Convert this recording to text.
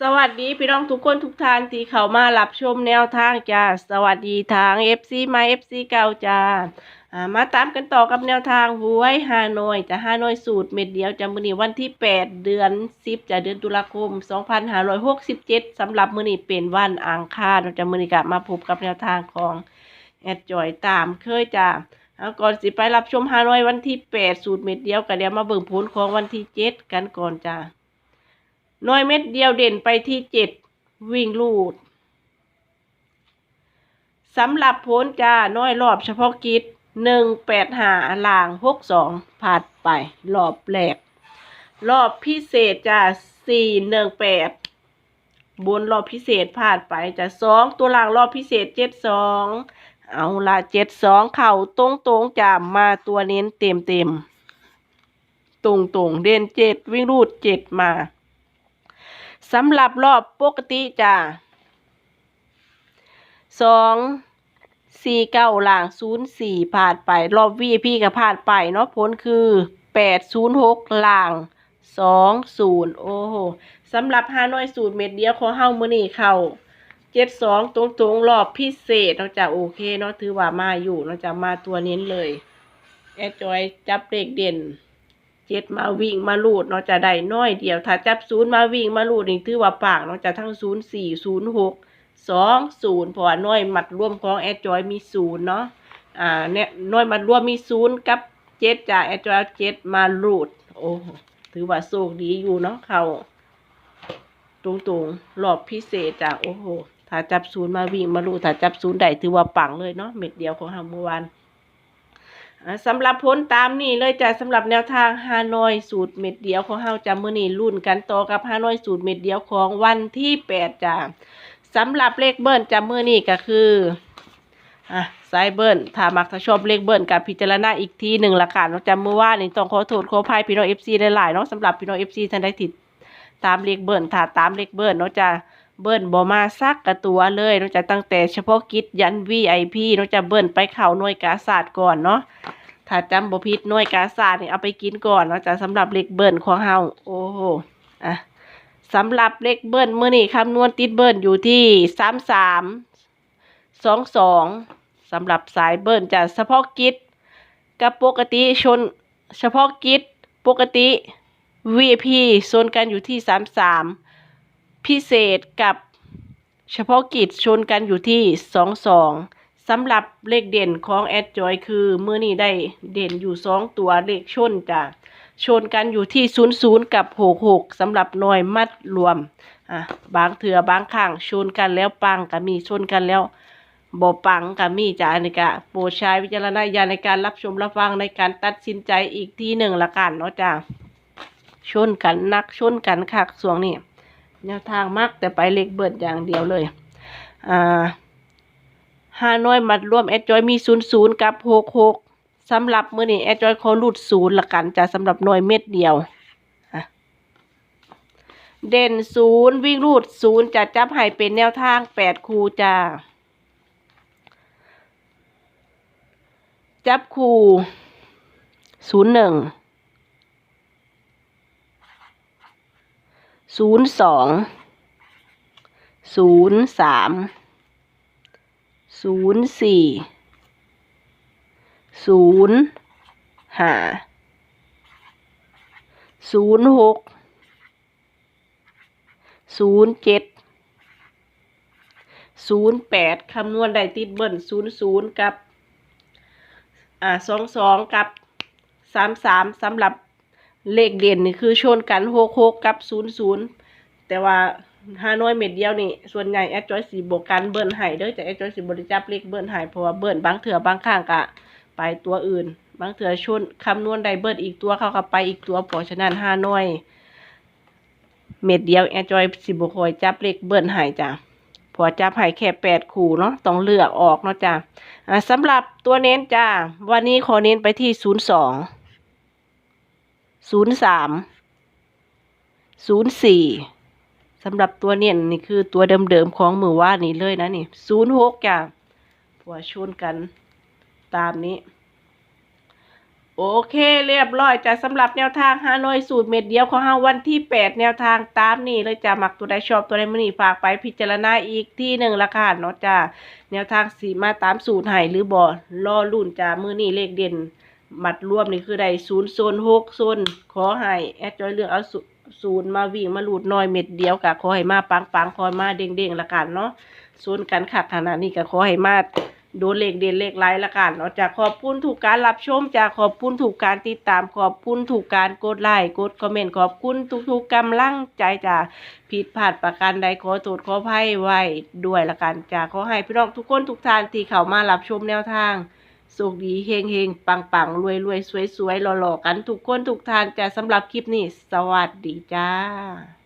สวัสดีพี่น้องทุกคนทุกท่านที่เข้ามารับชมแนวทางจ้าสวัสดีทาง FC มา FC เก่าจ้าอ่ามาตามกันต่อกับแนวทางหวยฮานอยจะฮานอยสูตรเม็ดเดียวจะมือนี้วันที่ 8 เดือน 10จะเดือนตุลาคม 2567สำหรับมือนี้เป็นวันอังคารเราจะมือนี้ก็มาพบกับแนวทางของแอดจอยตามเคยจ้าเอาก่อนสิไปรับชมฮานอยวันที่ 8 สูตรเม็ดเดียวก็เดี๋ยวมาเบิ่งผลของวันที่ 7 กันก่อนจ้า น้อยเม็ดเดียวเด่นไปที่เจ็ดวิ่งลูดสำหรับผลจ้าน้อยรอบเฉพาะกิจหนึ่งแปดหาลางหกสองผ่านไป รอบแรก รอบพิเศษจ้าสี่หนึ่งแปดบนรอบพิเศษผ่านไปจะสองตัวล่างรอบพิเศษเจ็ดสองเอาละเจ็ดสองเข่าตรงตรงจ้ามาตัวเน้นเต็มเต็มตรงตรงเด่นเจ็ดวิ่งรูดเจ็ดมา สำหรับรอบปกติจ้าสองสี่เก้าหลังศูนย์สี่ผ่านไป รอบวีพีก็ผ่านไปเนาะผลคือแปดศูนย์หกหลังสองศูนย์โอ้โหสำหรับฮานอยสูตรเม็ดเดียวของเฮ้ามือนี้เข้าเจ็ดสองตรงตรงรอบพิเศษเนาะจะโอเคเนาะถือว่ามาอยู่เนาะจะมาตัวเน้นเลยแอดจอยจับเลขเด่น เจ็ดมาวิ่งมาลูดเนาะจะได้น้อยเดียว ถ้าจับศูนย์มาวิ่งมาลูดนี่ถือว่าปากเนาะจะทั้งศูนย์สี่ศูนย์หกสองศูนย์พราะว่าน้อยมัดร่วมของแอดจอยมีศูนย์เนาะอ่าเนี่ยน้อยมัดร่วมมีศูนย์กับเจ็ดจ้ะแอดจอยเจ็ดมาลูดโอ้โหถือว่าโชคดีอยู่เนาะเขาตรงๆรอบพิเศษจ้ะโอ้โหถ้าจับศูนย์มาวิ่งมาลูดถ้าจับศูนย์ได้ถือว่าปังเลยเนาะเม็ดเดียวของเราเมื่อวาน สำหรับผลตามนี่เลยจ้ะสำหรับแนวทางฮานอยสูตรเม็ดเดียวของเฮาจะมือนี้รุ่นกันต่อกับฮานอยสูตรเม็ดเดียวของวันที่8จ้ะสำหรับเลขเบิ้ลจะมือนี้ก็คืออะสายเบิ้ลถ้ามักถ้าชอบเลขเบิ้ลกับพิจารณาอีกทีหนึ่งละกันเนาะจะมื้อว่านนี่ต้องขอโทษขออภัยพี่น้อง FC หลายๆเนาะสำหรับพี่น้อง FC ท่านใดติดตามเลขเบิ้ลถ้าตามเลขเบิ้ลเนาะจะเบิ้ลบ่มาซักกระตัวเลยเนาะจะตั้งแต่เฉพาะกิจยัน VIP เนาะจะเบิ้ลไปเข้าหน่วยกาศาสตร์ก่อนเนาะ ถ้าจำบ่ผิดน่วยกาศาสตร์นี่เอาไปกินก่อนเนาะจ้ะสำหรับเลขเบิ้ลของเฮาโอ้โหอะสำหรับเลขเบิ้ลมื้อนี้คำนวณติดเบิ้ลอยู่ที่สามสามสองสองสำหรับสายเบิ้ลจะเฉพาะกิจกับปกติชนเฉพาะกิจปกติ VIP โซนกันอยู่ที่สามสามพิเศษกับเฉพาะกิจชนกันอยู่ที่สอง สำหรับเลขเด่นของแอดจอยคือเมื้อนี้ได้เด่นอยู่สองตัวเลขชนจ้ะชนกันอยู่ที่ศูนย์ศูนย์กับหกหกสำหรับหน่วยมัดรวมอะบางเถื่อบางข้างชนกันแล้วปังก็มีชนกันแล้วบ่ปังก็มีจ้ะอันนี้ก็โปรดใช้วิจารณญาณในการรับชมรับฟังในการตัดสินใจอีกทีหนึ่งละกันเนาะจ้ะชนกันนักชนกันคักส่วงนี้แนวทางมักแต่ไปเลขเบิดอย่างเดียวเลยอ่า ห้าน้อยมัดรวมแอดจอยมีศูนย์ศูนย์กับหกหกสำหรับมื้อนี้แอดจอยขอรูดศูนย์ละกันจ้ะสำหรับหน่วยเม็ดเดียวเด่นศูนย์วิ่งรูดศูนย์จะจับให้เป็นแนวทางแปดคูจ้าจับคูศูนย์หนึ่งศูนย์สองศูนย์สาม ศูนย์สี่ศูนย์ห้าศูนย์หกศูนย์เจ็ดศูนย์แปดคำนวณได้ติดเบิ้ลศูนย์ศูนย์กับ อ่าสองสองกับสามสามสำหรับเลขเด่นนี่คือชนกันหกหกกับศูนย์ศูนย์แต่ว่า ฮานอยเม็ดเดียวนี่ส่วนใหญ่แอดจอยสีบวกกันเบิ้ลให้เด้อแต่แอดจอยสีบริจับเลขเบิ้ลให้เพราะว่าเบิ้ลบางเถื่อบางข้างกะไปตัวอื่น บางเถื่อชนคำนวณไดเบิ้ลอีกตัวเข้าก็ไปอีกตัวเพราะฉะนั้นฮานอย เม็ดเดียวแอดจอยสีบวคอยจับเลขเบิ้ลให้จ้ะพอจับให้แค่แปดคู่เนาะต้องเลือกออกเนาะจ้ะอ่าสำหรับตัวเน้นจ้าวันนี้ขอเน้นไปที่ศูนย์สองศูนย์สามศูนย์สี่ สำหรับตัวเนี่ยนี่คือตัวเดิมๆของมือว่านี่เลยนะนี่ศูนย์หกจ้ะผัวชนกันตามนี้ โอเคเรียบร้อยจ้ะสำหรับแนวทางฮานอยสูตรเม็ดเดียวของเฮาวันที่8แนวทางตามนี้เลยจ้ะมักตัวใดชอบตัวใดมื้อนี้ฝากไปพิจารณาอีกที่หนึ่งละค่ะเนาะจ้ะแนวทางสีมาตามสูตรให้หรือบ่รอรุ่นจ้ะมือนี้เลขเด่นมัดรวมนี่คือได้0โซน6โซนขอให้แอดจอยเลือกเอาศู ศูนย์มาวิ่งมาหลุดน้อยเม็ดเดียวกะขอให้มาปังๆขอให้มาเด้งๆละกันเนาะโซนกันขัดขนาดนี้ก็ขอให้มาโดนเลขเด่นเลขไล่ละกันเนาะจากขอบคุณถูกการรับชมจากขอบคุณถูกการติดตามขอบคุณถูกการกดไลค์กดคอมเมนต์ขอบคุณทุกๆกำลังใจจ้ะผิดพลาดประการใดขอโทษขออภัยไว้ด้วยละกันจ้ะขอให้พี่น้องทุกคนทุกท่านที่เข้ามารับชมแนวทาง สุขดีเฮงเฮงปังปังรวยรวยสวยสวยหล่อหล่อกันทุกคนทุกทานจะสำหรับคลิปนี้ สวัสดีจ้า